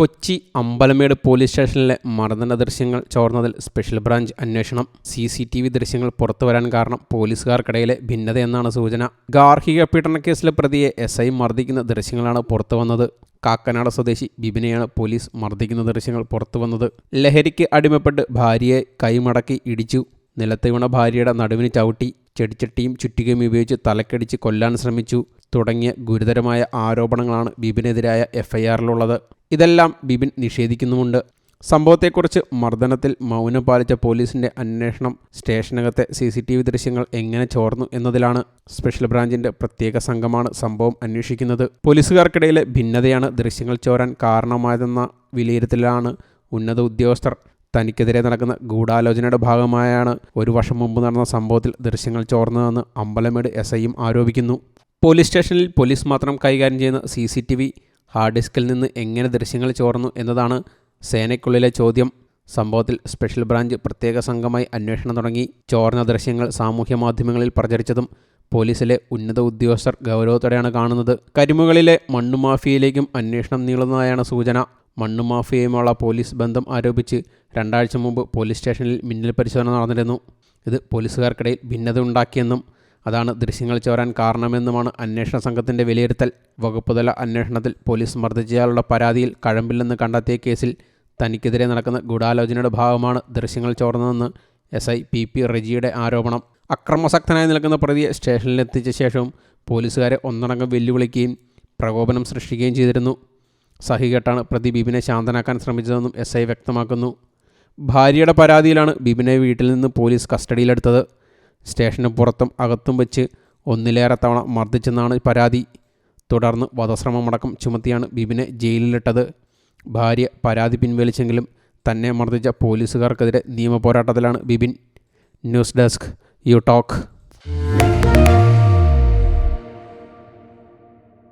Kochi Ambalamedu police സ്റ്റേഷനിലെ മർദ്ദന ദൃശ്യങ്ങൾ ചോർന്നതിൽ സ്പെഷ്യൽ ബ്രാഞ്ച് അന്വേഷണം. സി സി ടി വി ദൃശ്യങ്ങൾ പുറത്തു വരാൻ കാരണം പോലീസുകാർക്കിടയിലെ ഭിന്നതയെന്നാണ് സൂചന. ഗാർഹിക പീഡന കേസിലെ പ്രതിയെ എസ് ഐ മർദ്ദിക്കുന്ന ദൃശ്യങ്ങളാണ് പുറത്തു വന്നത്. കാക്കനാട് സ്വദേശി ബിബിനെയാണ് പോലീസ് മർദ്ദിക്കുന്ന ദൃശ്യങ്ങൾ പുറത്തു വന്നത്. ലഹരിക്ക് അടിമപ്പെട്ട് ഭാര്യയെ കൈമടക്കി ഇടിച്ചു. നിലത്ത് വീണ ഭാര്യയുടെ നടുവിന് ചവിട്ടി ചെടിച്ചട്ടിയും ചുറ്റികയും ഉപയോഗിച്ച് തലക്കടിച്ച് കൊല്ലാൻ ശ്രമിച്ചു. തുടങ്ങിയ ഗുരുതരമായ ആരോപണങ്ങളാണ് ബിബിനെതിരായ എഫ്ഐആറിലുള്ളത് ഇതെല്ലാം ബിബിൻ നിഷേധിക്കുന്നുമുണ്ട്. സംഭവത്തെക്കുറിച്ച് മർദ്ദനത്തിൽ മൗനം പാലിച്ച പോലീസിന്റെ അന്വേഷണം സ്റ്റേഷനകത്തെ സി സി ടി വി ദൃശ്യങ്ങൾ എങ്ങനെ ചോർന്നു എന്നതിലാണ് സ്പെഷ്യൽ ബ്രാഞ്ചിന്റെ പ്രത്യേക സംഘമാണ് സംഭവം അന്വേഷിക്കുന്നത്. പോലീസുകാർക്കിടയിലെ ഭിന്നതയാണ് ദൃശ്യങ്ങൾ ചോരാൻ കാരണമായതെന്ന വിലയിരുത്തലാണ് ഉന്നത ഉദ്യോഗസ്ഥർ. തനിക്കെതിരെ നടക്കുന്ന ഗൂഢാലോചനയുടെ ഭാഗമായാണ് ഒരു വർഷം മുമ്പ് നടന്ന സംഭവത്തിൽ ദൃശ്യങ്ങൾ ചോർന്നതെന്ന് അമ്പലമേട് എസ് ഐയും ആരോപിക്കുന്നു. പോലീസ് സ്റ്റേഷനിൽ പോലീസ് മാത്രം കൈകാര്യം ചെയ്യുന്ന സി ഹാർഡ് ഡിസ്കിൽ നിന്ന് എങ്ങനെ ദൃശ്യങ്ങൾ ചോർന്നു എന്നതാണ് സേനയ്ക്കുള്ളിലെ ചോദ്യം. സംഭവത്തിൽ സ്പെഷ്യൽ ബ്രാഞ്ച് പ്രത്യേക സംഘമായി അന്വേഷണം തുടങ്ങി. ചോർന്ന ദൃശ്യങ്ങൾ സാമൂഹ്യ മാധ്യമങ്ങളിൽ പ്രചരിച്ചതും പോലീസിലെ ഉന്നത ഉദ്യോഗസ്ഥർ ഗൗരവത്തോടെയാണ് കാണുന്നത്. കരിമുകളിലെ മണ്ണുമാഫിയയിലേക്കും അന്വേഷണം നീളുന്നതായാണ് സൂചന. മണ്ണുമാഫിയയുമുള്ള പോലീസ് ബന്ധം ആരോപിച്ച് രണ്ടാഴ്ച മുമ്പ് പോലീസ് സ്റ്റേഷനിൽ മിന്നൽ പരിശോധന നടന്നിരുന്നു. ഇത് പോലീസുകാർക്കിടയിൽ ഭിന്നത ഉണ്ടാക്കിയെന്നും അതാണ് ദൃശ്യങ്ങൾ ചോരാൻ കാരണമെന്നുമാണ് അന്വേഷണ സംഘത്തിന്റെ വിലയിരുത്തൽ. വകുപ്പുതല അന്വേഷണത്തിൽ പോലീസ് മർദ്ദിച്ചയാളുടെ പരാതിയിൽ കഴമ്പില്ലെന്ന് കണ്ടെത്തിയ കേസിൽ തനിക്കെതിരെ നടക്കുന്ന ഗൂഢാലോചനയുടെ ഭാഗമാണ് ദൃശ്യങ്ങൾ ചോർന്നതെന്ന് എസ് ഐ പി പി റെജിയുടെ ആരോപണം. അക്രമസക്തനായി നിൽക്കുന്ന പ്രതിയെ സ്റ്റേഷനിലെത്തിച്ച ശേഷവും പോലീസുകാരെ ഒന്നടങ്കം വെല്ലുവിളിക്കുകയും പ്രകോപനം സൃഷ്ടിക്കുകയും ചെയ്തിരുന്നു. സഹികെട്ടാണ് പ്രതി ബിബിനെ ശാന്തനാക്കാൻ ശ്രമിച്ചതെന്നും എസ് ഐ വ്യക്തമാക്കുന്നു. ഭാര്യയുടെ പരാതിയിലാണ് ബിബിനെ വീട്ടിൽ നിന്ന് പോലീസ് കസ്റ്റഡിയിലെടുത്തത്. സ്റ്റേഷന് പുറത്തും അകത്തും വെച്ച് ഒന്നിലേറെ തവണ മർദ്ദിച്ചെന്നാണ് പരാതി. തുടർന്ന് വധശ്രമമടക്കം ചുമത്തിയാണ് ബിബിനെ ജയിലിലിട്ടത്. ഭാര്യ പരാതി പിൻവലിച്ചെങ്കിലും തന്നെ മർദ്ദിച്ച പോലീസുകാർക്കെതിരെ നിയമപോരാട്ടത്തിലാണ് Bibin. News desk you talk.